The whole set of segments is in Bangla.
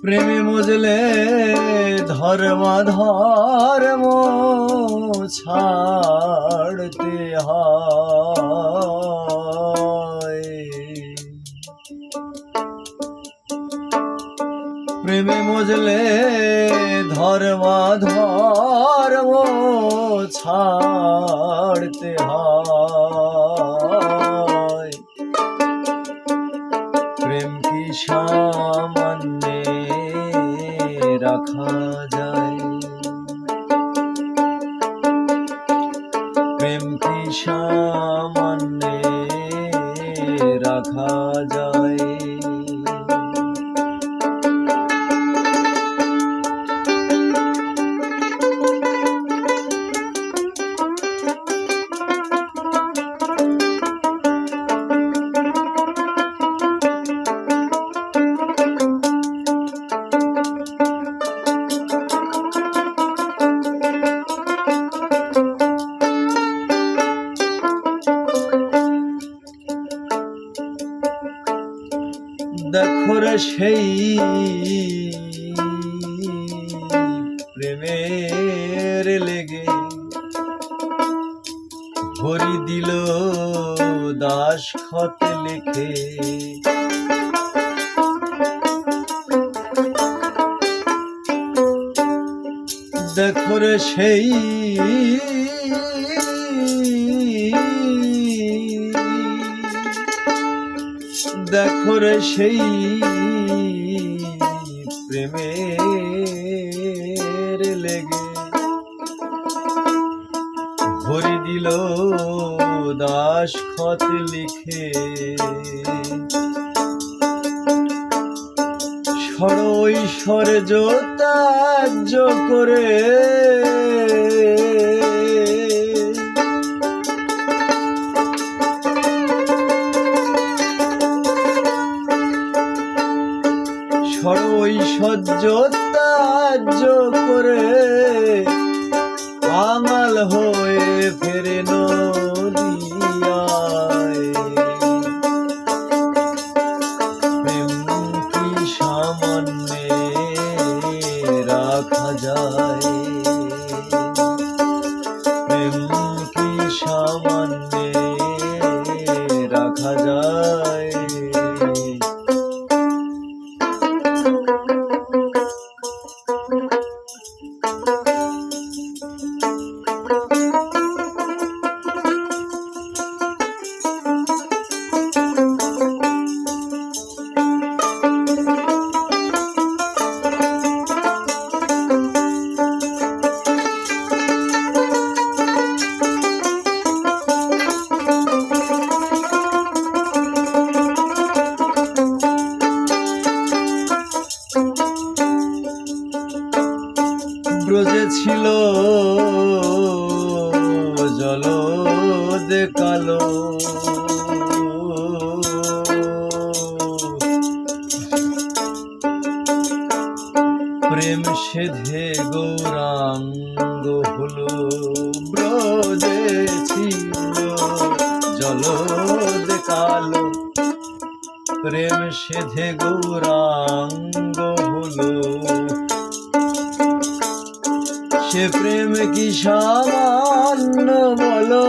প্রেমে মজলে ধর্ম ধর্ম ছাড়তে হয়। প্রেমে মজলে ধর্ম ধর্ম ছাড়তে হয়। প্রেম কি সামান্যে রাখা যায়। প্রেম কি সামান্যে দেখো রে সেই প্রেমের লেগে ভরি দিল দাস খত লিখে। দেখো রে সেই দেখো রে সেই প্রেমের লেগে। ভরি দিল দাস খত লিখে। সরৈশ্বর্য ত্যায্য করে সরৈশ্বর্য ত্যায্য করে আমাল হয়ে ফেরে নদিয়ায় ছিল জল কালো। প্রেম সেধে গৌরাঙ্গ হলো, ব্রজে ছিল জল কালো। প্রেম সেধে গৌরাঙ্গ হলো সে প্রেম কি সামান্য বলো?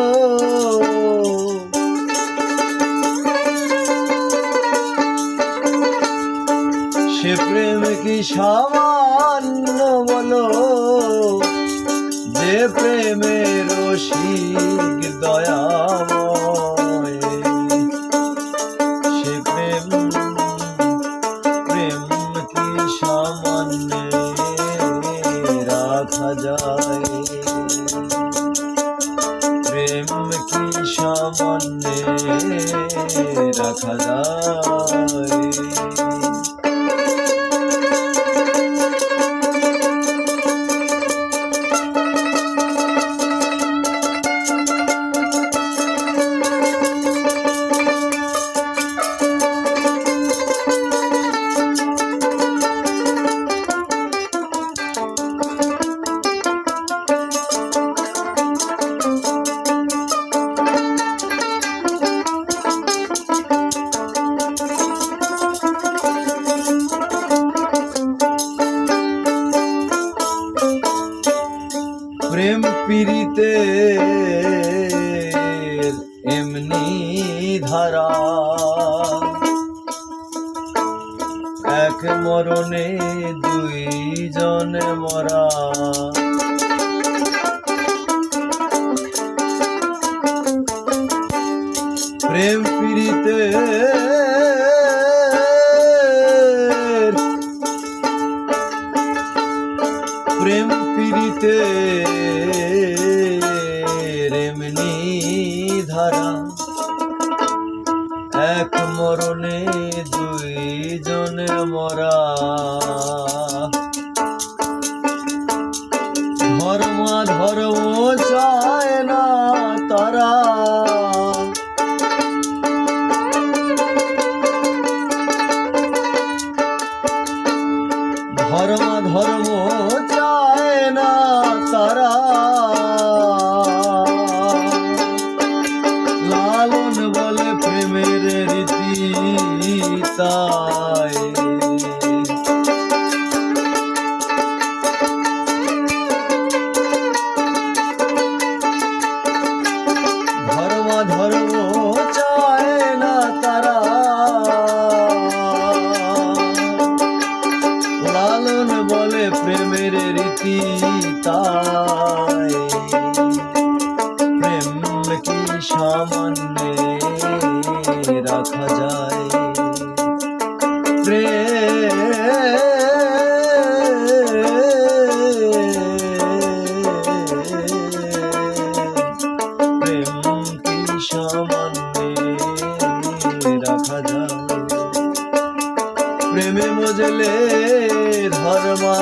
সে প্রেম কি সামান্য বলো? যে প্রেমের রসিক দয়াময় রাখা যায় ধারা। এক মরণে দুই জন মরা। প্রেম পীড়িতে প্রেম পীড়িতে রেমনি ধারা। এক দুই জনে মরা। রাখা যায়। প্রেম প্রেমে মজলে ধর্মা